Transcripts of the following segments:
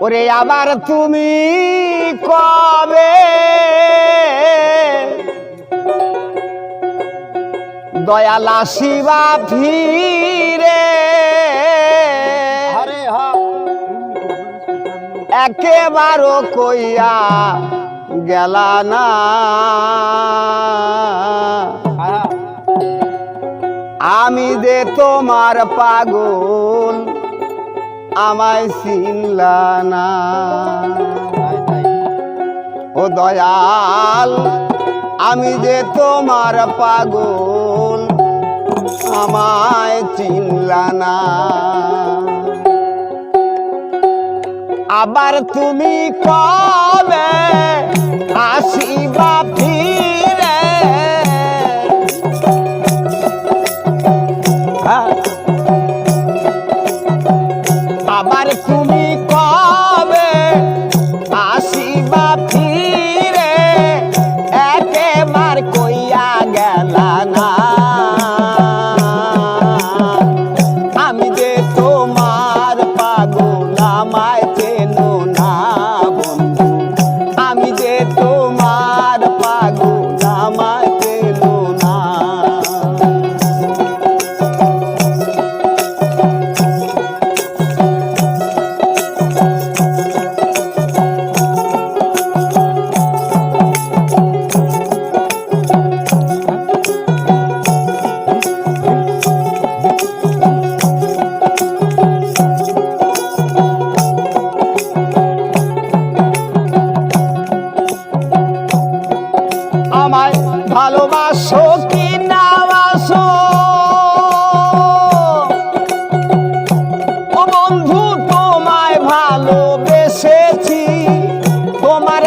ওরে আবার তুমি কবে? দয়ালা শিবা ফিরে। একেবারও কইয়া গেলা না। আমি দে তোমার পাগল আমায় চিনলা না। ও দয়াল, আমি যে তোমার পাগল, আমায় চিনলা না। আবার তুমি কবে আসিবা ফিরে না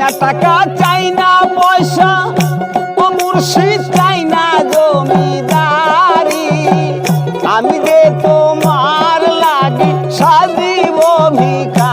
না টাকা চাই না পয়সা, ও মুর্শিদ চাই না জমিদারি। আমি যে তোমার লাগি সাজিব ভিখারি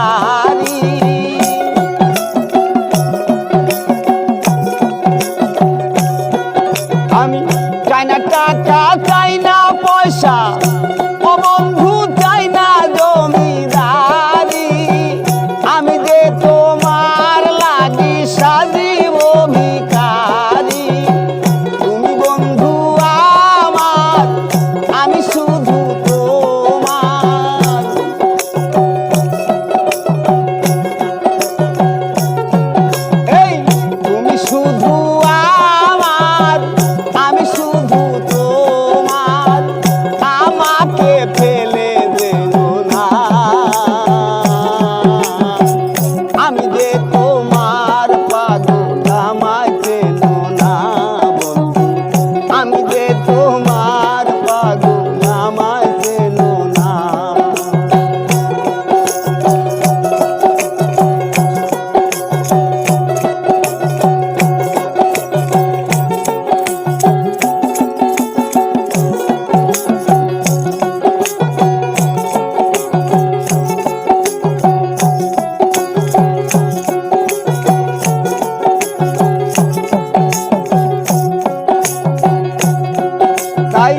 ভাই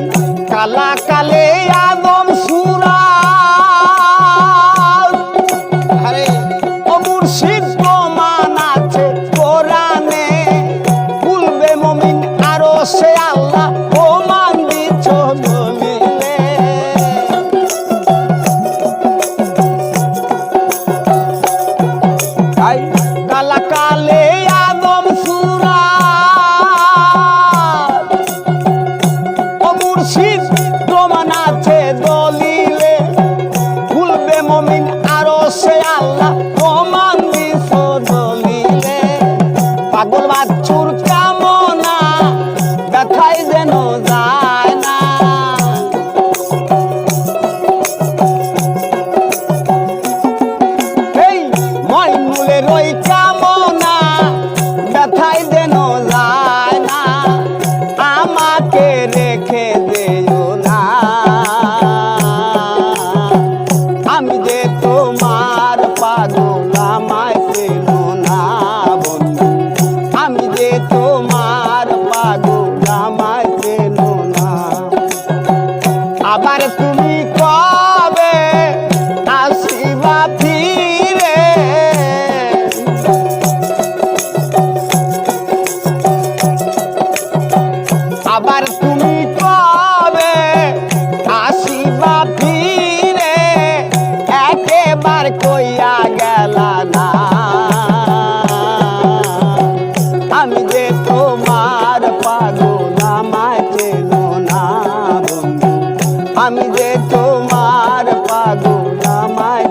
কালা কালে আদম আছে কোরআনে। ভুলবে মমিন আরও সে আল্লাহ চুরচা কইয়া গেলা না। আমি যে তোমার পাগল, আমায় চেনো না আমি যে তোমার পাগল, আমায়